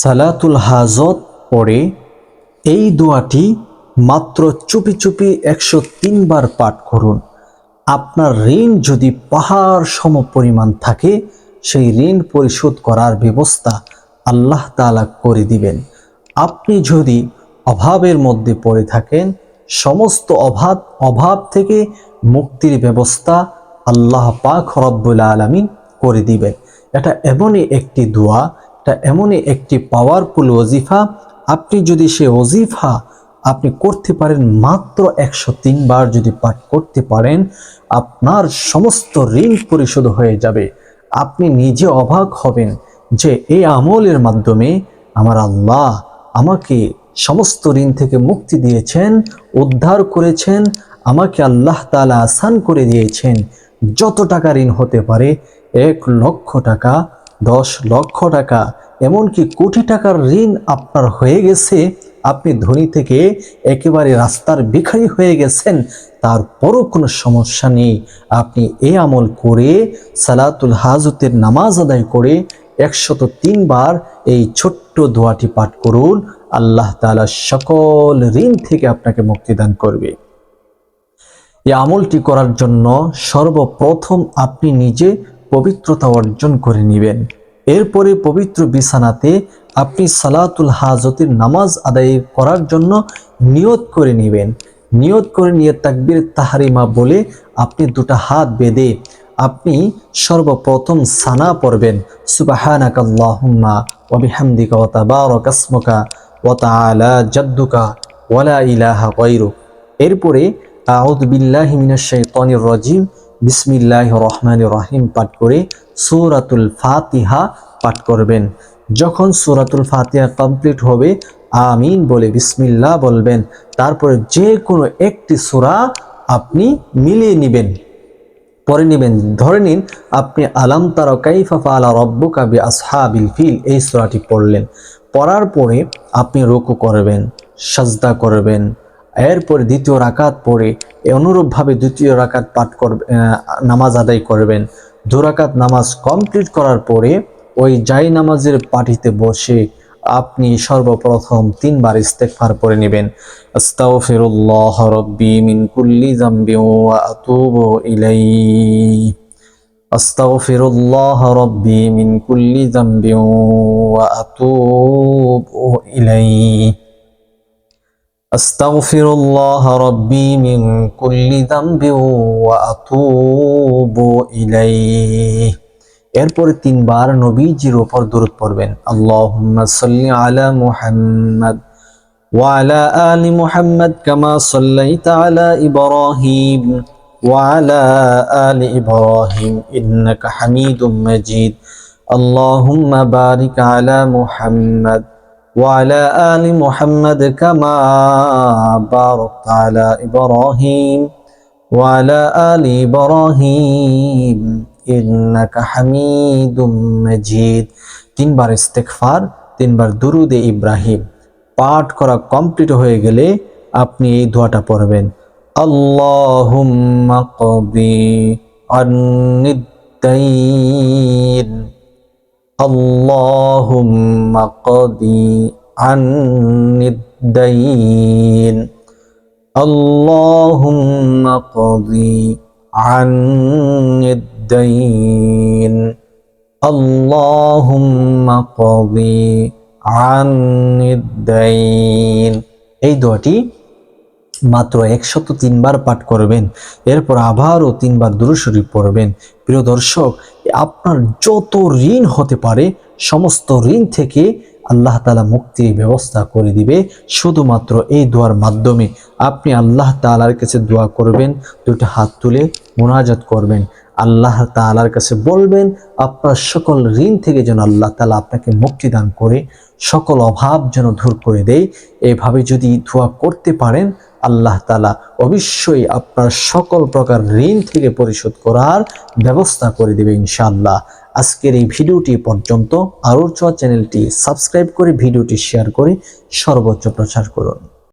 সালাতুল হাজত পড়ে, এই দোয়াটি মাত্র চুপি চুপি একশো তিনবার পাঠ করুন। আপনার ঋণ যদি পাহাড় সম পরিমাণ থাকে, সেই ঋণ পরিশোধ করার ব্যবস্থা আল্লাহ তাআলা করে দিবেন। আপনি যদি অভাবের মধ্যে পড়ে থাকেন, সমস্ত অভাব অভাব থেকে মুক্তির ব্যবস্থা আল্লাহ পাক রব্বুল আলমিন করে দিবেন। এটা এমনই একটি দোয়া এটা এমনই একটি পাওয়ারফুল ওজিফা আপনি যদি সে ওজিফা আপনি করতে পারেন মাত্র একশো তিনবার যদি পাঠ করতে পারেন, আপনার সমস্ত ঋণ পরিশোধ হয়ে যাবে। আপনি নিজে অবাক হবেন যে এই আমলের মাধ্যমে আমার আল্লাহ আমাকে সমস্ত ঋণ থেকে মুক্তি দিয়েছেন, উদ্ধার করেছেন, আমাকে আল্লাহ তাআলা আসান করে দিয়েছেন। যত টাকা ঋণ হতে পারে, এক লক্ষ টাকা দশ লক্ষ টাকা, এমনকি কোটি টাকার ঋণ আপনার হয়ে গেছে। আপনি ধনী থেকে একেবারে রাস্তার ভিখারি হয়ে গেছেন, তারপরও কোনো সমস্যা নেই। আপনি এ আমল করে, সালাতুল হাজতের নামাজ আদায় করে একশত তিনবার এই ছোট্ট দোয়াটি পাঠ করুন। আল্লাহ তাআলা সকল ঋণ থেকে আপনাকে মুক্তিদান করবে। এই আমলটি করার জন্য সর্বপ্রথম আপনি নিজে পবিত্রতা অর্জন করে নেবেন। এরপরে পবিত্র বিছানাতে আপনি সালাতুল হাজতের নামাজ আদায় করার জন্য নিয়ত করে নেবেন। নিয়ত করে নিয়ে তাকবির তাহারিমা বলে আপনি দুটা হাত বেঁধে আপনি সর্বপ্রথম সানা পড়বেন। সুবাহানাকাল্লাহুম্মা ওয়া বিহামদিকা ওয়া তাবারাকা ইসমুকা ওয়া তাআলা জাদ্দুকা ওয়ালা ইলাহা এরপরে আউযু বিল্লাহি মিনাশ শাইতানির রাজিম বিসমিল্লাহির রহমানির রহিম পাঠ করে, সূরাতুল ফাতিহা পাঠ করবেন। যখন সূরাতুল ফাতিহা কমপ্লিট হবে, আমিন বলে বিসমিল্লাহ বলবেন। তারপরে যে কোনো একটি সূরা আপনি মিলিয়ে নেবেন। পরে নেবেন। ধরে নিন, আপনি আলাম তারা কাইফা ফালা রব্বুকা বি আসহাবিল ফিল, এই সূরাটি পড়লেন। পড়ার পরে আপনি রুকু করবেন, সাজদা করবেন এরপরে দ্বিতীয় রাকাত পড়ে অনুরূপভাবে দ্বিতীয় রাকাত পাঠ করবে নামাজ আদায় করবেন। দু রাকাত নামাজ কমপ্লিট করার পরে ওই জাই নামাজের পাটিতে বসে আপনি সর্বপ্রথম তিনবার ইস্তেগফার পড়ে নেবেন। আস্তাগফিরুল্লাহ রাব্বি মিন কুল্লি যামবি ওয়া আতুবু ইলাইহি। আস্তাগফিরুল্লাহ রাব্বি মিন কুল্লি যামবি ওয়া আতুবু ইলাইহি। أستغفر الله ربي من كل ذنب وأتوب إليه এরপরে তিনবার নবীজির উপর দরুদ পড়বেন আল্লাহুম্মা সাল্লি আলা মুহাম্মদ وعلى آل محمد كما صليت على إبراهيم وعلى آل إبراهيم إنك حميد مجيد اللهم بارك على محمد وعلى آل محمد كما باركت على إبراهيم وعلى آل إبراهيم إنك حميد مجيد তিনবার ইস্তেগফার তিনবার দুরুদে ইব্রাহিম পাঠ করা কমপ্লিট হয়ে গেলে আপনি এই দোয়াটা পড়বেন আল্লাহুম্মা কদি আন্নিদ্দাইন اللهم قضي عني الدين اللهم قضي عني الدين اللهم قضي عني الدين এই দোয়াটি মাত্র একশত তিনবার পাঠ করবেন এরপর আবারও তিনবার দুরুশরীফ পড়বেন প্রিয় দর্শক আপনার যত ঋণ হতে পারে, সমস্ত ঋণ থেকে আল্লাহ তালা মুক্তির ব্যবস্থা করে দিবে। শুধুমাত্র এই দোয়ার মাধ্যমে আপনি আল্লাহ তালার কাছে দোয়া করবেন দুটো হাত তুলে মোনাজাত করবেন। আল্লাহ তালার কাছে বলবেন, আপনার সকল ঋণ থেকে যেন আল্লাহ তালা আপনাকে মুক্তি দান করে, সকল অভাব যেন দূর করে দেয়। এভাবে যদি দোয়া করতে পারেন আল্লাহ তালা অবশ্যই আপনার সকল প্রকার ঋণ থেকে পরিশোধ করার ব্যবস্থা করে দেবে ইনশাআল্লাহ। আজকের এই ভিডিওটি পর্যন্ত আরও চ্যানেলটি সাবস্ক্রাইব করে ভিডিওটি শেয়ার করে সর্বোচ্চ প্রচার করুন।